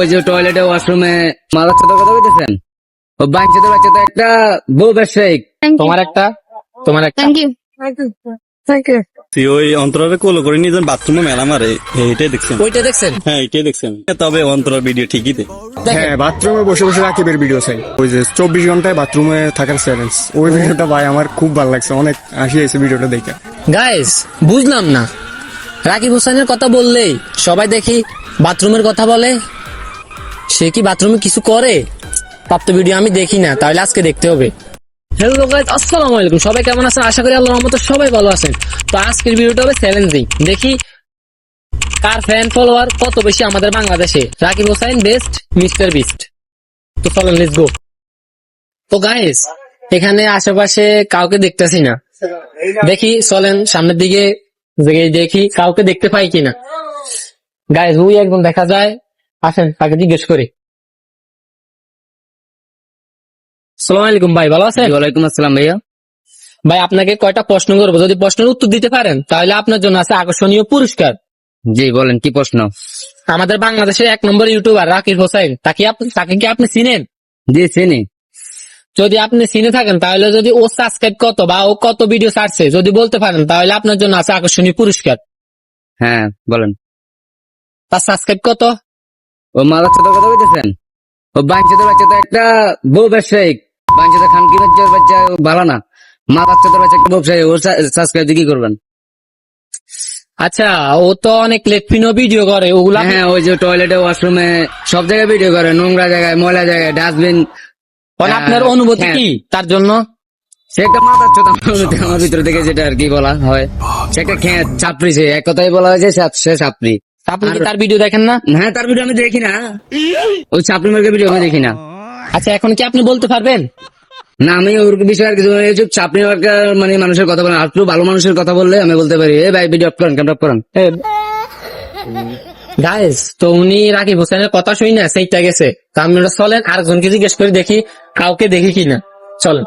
ওই যে টয়লেটে ওয়াশরুমে মালার সাথে কথা বলতেছেন ও বাঞ্চিত বাচ্চা তো একটা বউ ব্যবসায়িক তোমার একটা? তোমার একটা? থ্যাংক ইউ থ্যাংক ইউ তুই ওই অন্তরারে কোল করে নিয়ে যান বাথরুমে মেলা মারে। এইটাই দেখছেন। ওইটা দেখছেন? হ্যাঁ এটাই দেখছেন। তবে অন্তরার ভিডিও ঠিকই দে। হ্যাঁ বাথরুমে বসে বসে রাকিবের ভিডিও চাই। ওই যে চব্বিশ ঘন্টায় বাথরুমে থাকার চ্যালেঞ্জ ওই ভিডিওটা ভাই আমার খুব ভালো লাগছে অনেক হাসি হয়েছে ভিডিওটা দেখে। গাইস বুঝলাম না। রাকিব হোসেনের কথা বললেই সবাই দেখি বাথরুমের কথা বলে। সে কি বাথরুমে কিছু করে? প্রাপ্ত ভিডিও আমি দেখি না, তাহলে আজকে দেখতে হবে। হ্যালো গাইস আসসালামু আলাইকুম। সবাই কেমন আছেন? আশা করি আল্লাহর রহমতে সবাই ভালো আছেন। তো আজকের ভিডিওটা হবে চ্যালেঞ্জিং। দেখি কার ফ্যান ফলোয়ার কত বেশি আমাদের বাংলাদেশে? Rakib Hossain best Mister Beast তো চলেন লেটস গো তো গাইস এখানে আশেপাশে কাউকে দেখতেছি না। দেখি, চলেন, সামনের দিকে দেখি কাউকে দেখতে পাই কিনা। গায়ে হুই একদম দেখা যায়। আসেন তাকে জিজ্ঞেস করি। সালাম আলাইকুম ভাই ভালো আছেন? ওয়ালাইকুম আসসালাম ভাইয়া। ভাই আপনাকে কয়টা প্রশ্ন করব? যদি প্রশ্নের উত্তর দিতে পারেন তাহলে আপনার জন্য আছে আকর্ষণীয় পুরস্কার। জি বলেন কি প্রশ্ন? আমাদের বাংলাদেশের এক নম্বর ইউটিউবার রাকিব হোসেন তাকে তাকে কি আপনি চিনেন? জি চিনি। যদি আপনি চিনে থাকেন তাহলে যদি ও সাবস্ক্রাইব কত বা ও কত ভিডিও ছাড়ছে যদি বলতে পারেন তাহলে আপনার জন্য আছে আকর্ষণীয় পুরস্কার। হ্যাঁ বলেন। তার সাবস্ক্রাইব কত? ও মালার সাথে কথা বলতেছেন ও বাঞ্চিত বাচ্চা তো একটা বউ ব্যবসায়িক বাঞ্চিত খান কি বাচ্চার বাচ্চা ও ভালো না। মা বাচ্চা বাচ্চা একটা ব্যবসায়ী ও সাবস্ক্রাইব কি করবেন? আচ্ছা ও তো অনেক ভিডিও করে ওগুলা হ্যাঁ ওই যে টয়লেটে ওয়াশরুমে সব জায়গায় ভিডিও করে নোংরা জায়গায় ময়লা জায়গায় ডাস্টবিন আপনার অনুভূতি হ্যাঁ। কি তার জন্য? সে একটা চোতা আমার ভিতর থেকে যেটা আর কি বলা হয়। সে একটা খেয়ে চাপড়ি সে এক কথাই বলা হয়েছে সে চাপড়ি। আপনি কি তার ভিডিও দেখেন না? হ্যাঁ তার ভিডিও আমি দেখি না। ওই চাপড়ি মার্কের ভিডিও আমি দেখি না। আচ্ছা এখন কি আপনি বলতে পারবেন? না আমি ওর বিষয়ে আর কিছু বলি না। এইসব মার্কার মানে মানুষের কথা বলেন আর ভালো মানুষের কথা বললে আমি বলতে পারি। এ ভাই ভিডিও অফ করেন ক্যামেরা করেন। গাইস তো উনি রাকিব হোসেনের কথা শুই না সেইটা গেছে। তো আপনারা চলেন আর আরেকজনকে জিজ্ঞেস করে দেখি কাউকে দেখি কিনা। চলেন।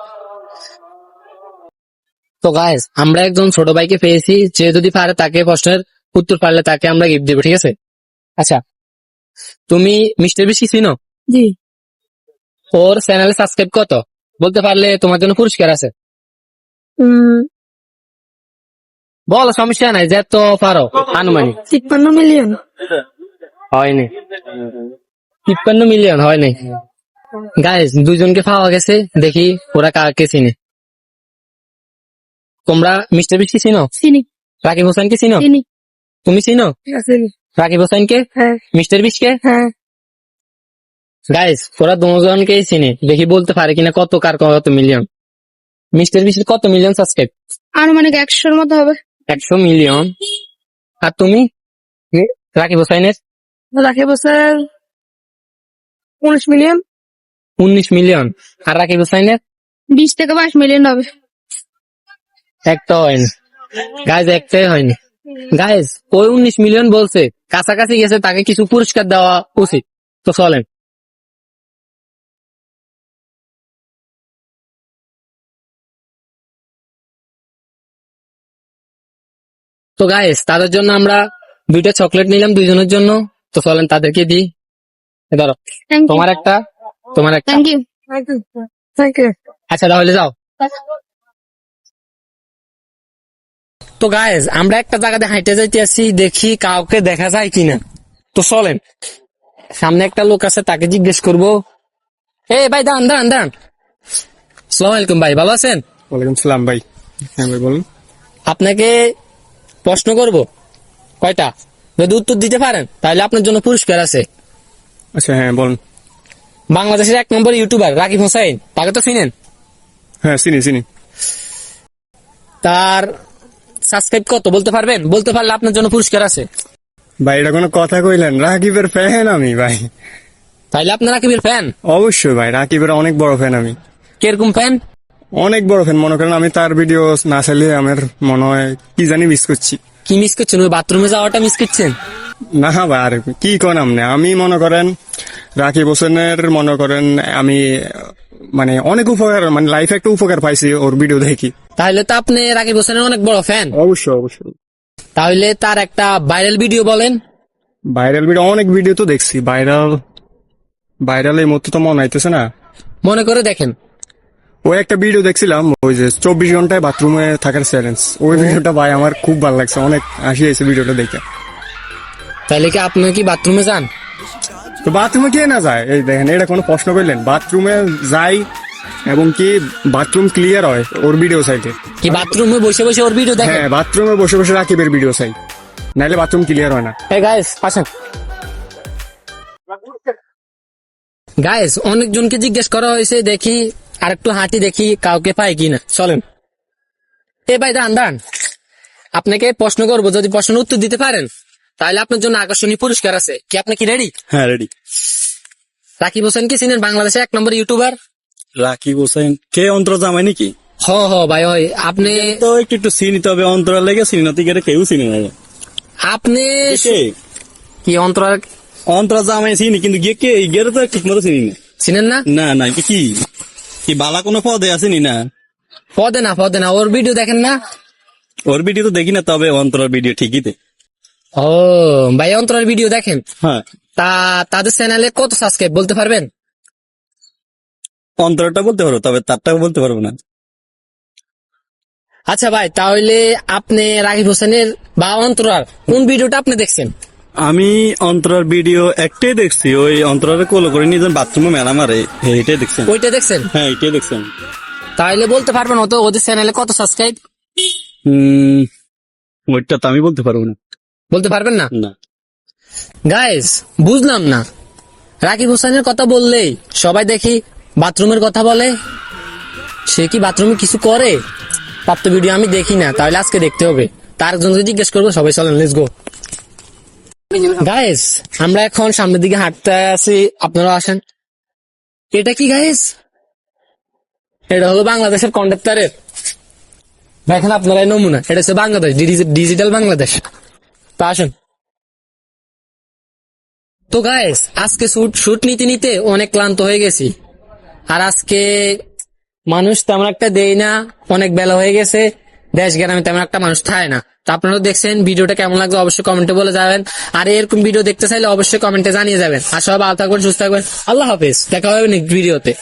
তো গাইস আমরা একজন ছোট ভাইকে পেয়েছি যে যদি পারে তাকে প্রশ্নের উত্তর পারলে তাকে আমরা গিফট দেবো ঠিক আছে? আচ্ছা তুমি মিস্টার বিশি চিনো? জি। ওর চ্যানেলে সাবস্ক্রাইব কত? বলতে পারলে তোমার জন্য পুরস্কার আছে। বল সমস্যা নাই যে তো পারো আনুমানিক। তিপ্পান্ন মিলিয়ন হয়নি। তিপ্পান্ন মিলিয়ন হয়নি। গাইস দুজনকে পাওয়া গেছে দেখি ওরা কাকে চিনে। তোমরা মিস্টার বিশকে চিনো? চিনি। রাকিব হোসেন হোসেনকে চিনো? চিনি। তুমি চিনো? রাকিব হোসেনকে হ্যাঁ মিস্টার বিশকে? হ্যাঁ গাইস ওরা দুজনকেই চিনে। দেখি বলতে পারে কিনা কত কার কত মিলিয়ন মিস্টার বিশের কত মিলিয়ন সাবস্ক্রাইব আনুমানিক একশোর মতো হবে। একশো মিলিয়ন আর তুমি? রাকিব হোসেনের রাখে বছর উনিশ মিলিয়ন উনিশ মিলিয়ন আর রাকিব হোসেনের বিশ থেকে বাইশ মিলিয়ন হবে। একটা হয়নি গাইজ একটাই হয়নি গাইজ ওই উনিশ মিলিয়ন বলছে। কাছাকাছি গেছে তাকে কিছু পুরস্কার দেওয়া উচিত। তো চলেন। তো গাইস তাদের জন্য আমরা দুইটা চকলেট নিলাম দুইজনের জন্য। তো চলেন তাদেরকে দিই। ধরো। তোমার একটা তোমার একটা। আচ্ছা তাহলে যাও। তো গায়েস আমরা একটা জায়গাতে হাইটে যাইতে আসি দেখি কাউকে দেখা যায় কিনা। তো চলেন সামনে একটা লোক আছে তাকে জিজ্ঞেস করব। এ ভাই দাঁড়ান দাঁড়ান দাঁড়ান। সালাম আলাইকুম ভাই ভালো আছেন? ওয়ালাইকুম সালাম ভাই। হ্যাঁ ভাই বলুন। আপনাকে প্রশ্ন করব। কয়টা? যদি উত্তর দিতে পারেন তাহলে আপনার জন্য পুরস্কার আছে। আচ্ছা হ্যাঁ বলুন। বাংলাদেশের এক নম্বর ইউটিউবার রাকিব হোসাইন তাকে তো চিনেন? হ্যাঁ চিনি চিনি। তার সাবস্ক্রাইব কত বলতে পারবেন? বলতে পারলে আপনার জন্য পুরস্কার আছে। ভাই এটা কোনো কথা কইলেন? রাকিবের ফ্যান আমি ভাই। তাইলে আপনার রাকিবের ফ্যান অবশ্যই ভাই রাকিবের অনেক বড় ফ্যান আমি। কীরকম ফ্যান অনেক বড় ফ্যান মনে করেন আমি তার ভিডিও না চাইলে আমার মনে হয় কি জানি মিস করছি। কি মিস করছেন? ওই বাথরুমে যাওয়াটা মিস করছেন? না ভাই আর কি কোন আপনি আমি মনে করেন রাকিব হোসেনের মনে করেন আমি মানে অনেক উপকার মানে লাইফে একটা উপকার পাইছি ওর ভিডিও দেখি। তাহলে তো আপনি রাকিব হোসেনের অনেক বড় ফ্যান অবশ্যই অবশ্যই। তাহলে তার একটা ভাইরাল ভিডিও বলেন। ভাইরাল ভিডিও অনেক ভিডিও তো দেখছি। ভাইরাল ভাইরাল এই মতো তো মনে হইতেছে না। মনে করে দেখেন। ওই একটা ভিডিও দেখছিলাম ওই যে চব্বিশ ঘন্টায় বাথরুমে থাকার চ্যালেঞ্জ ওই ভিডিওটা ভাই আমার খুব ভালো লাগছে অনেক হাসি হয়েছে ভিডিওটা দেখে। তাহলে কি আপনি কি বাথরুমে যান? তো বাথরুমে কে না যায়? এই দেখেন এটা কোনো প্রশ্ন করলেন। বাথরুমে যাই এবং কি বাথরুম ক্লিয়ার হয় ওর ভিডিও সাইটে কি বাথরুমে বসে বসে ওর ভিডিও দেখে? হ্যাঁ বাথরুমে বসে বসে রাকিবের ভিডিও চাই নাইলে বাথরুম ক্লিয়ার হয় না। এই গাইস আসেন। গাইস অনেকজনকে জিজ্ঞেস করা হয়েছে দেখি আর একটু হাঁটি দেখি কাউকে পাই কিনা। চলেন। এ ভাই দান দান আপনাকে প্রশ্ন করব যদি প্রশ্নের উত্তর দিতে পারেন তাহলে আপনার জন্য আকর্ষণীয় পুরস্কার আছে। কি আপনি কি রেডি হ্যাঁ রেডি রাকিব হোসেন কি চিনেন? বাংলাদেশে এক নম্বর ইউটিউবার রাকিব হোসেন কে অন্তর জামাই নাকি? হ হ ভাই হয়। আপনি তো একটু একটু চিনি তবে অন্তর লেগে চিনি না তুই কেউ চিনি না। আপনি কে অন্তর অন্তর জামাই চিনি কিন্তু গিয়ে কে? গিয়ে তো ঠিক মতো চিনি না। চিনেন না? না না কি কি? কি বালা কোনো পদে আসেনি না পদে না পদে না ওর ভিডিও দেখেন না? ওর ভিডিও তো দেখি না তবে অন্তরের ভিডিও ঠিকই দে। ও ভাই অন্তরের ভিডিও দেখেন? হ্যাঁ। তা তাদের চ্যানেলে কত সাবস্ক্রাইব বলতে পারবেন? অন্তরটা বলতে পারব তবে তারটা বলতে পারব না। আচ্ছা ভাই তাহলে আপনি রাকিব হোসেনের বা অন্তরার কোন ভিডিওটা আপনি দেখছেন? আমি অন্তরার ভিডিও একটাই দেখছি ওই অন্তরারে কোলো করে নিজের বাথরুমে মেলা মারে এইটাই দেখছেন। ওইটা দেখছেন? হ্যাঁ এইটাই দেখছেন। তাহলে বলতে পারবেন অত ওদের চ্যানেলে কত সাবস্ক্রাইব হম ওইটা তো আমি বলতে পারব না। বলতে পারবেন না? না। গাইস বুঝলাম না। রাকিব হোসেনের কথা বললেই সবাই দেখি বাথরুমের কথা বলে? সে কি বাথরুমে কিছু করে? প্রাপ্ত ভিডিও আমি দেখি না, তাহলে আজকে দেখতে হবে। তার জন্য জিজ্ঞেস করব, সবাই চলেন লেটস গো গাইস আমরা এখন সামনের দিকে হাঁটতে আছি আপনারা আসেন। এটা কি গাইস এটা হলো বাংলাদেশের কন্ডাক্টারের দেখেন আপনারা নমুনা, এটা হচ্ছে বাংলাদেশ ডিজিটাল বাংলাদেশ। তা আসেন। তো গাইস আজকে শুট শুট নিতে নিতে অনেক ক্লান্ত হয়ে গেছি। আর আজকে মানুষ তেমন একটা দেয় না, অনেক বেলা হয়ে গেছে, দেশ গ্রামে তেমন একটা মানুষ থাকে না। তো আপনারা দেখছেন, ভিডিওটা কেমন লাগল অবশ্যই কমেন্টে বলে যাবেন। আর এরকম ভিডিও দেখতে চাইলে অবশ্যই কমেন্টে জানিয়ে যাবেন। আর সব ভালো থাকবেন, সুস্থ থাকবেন। আল্লাহ হাফিজ। দেখা হবে ভিডিওতে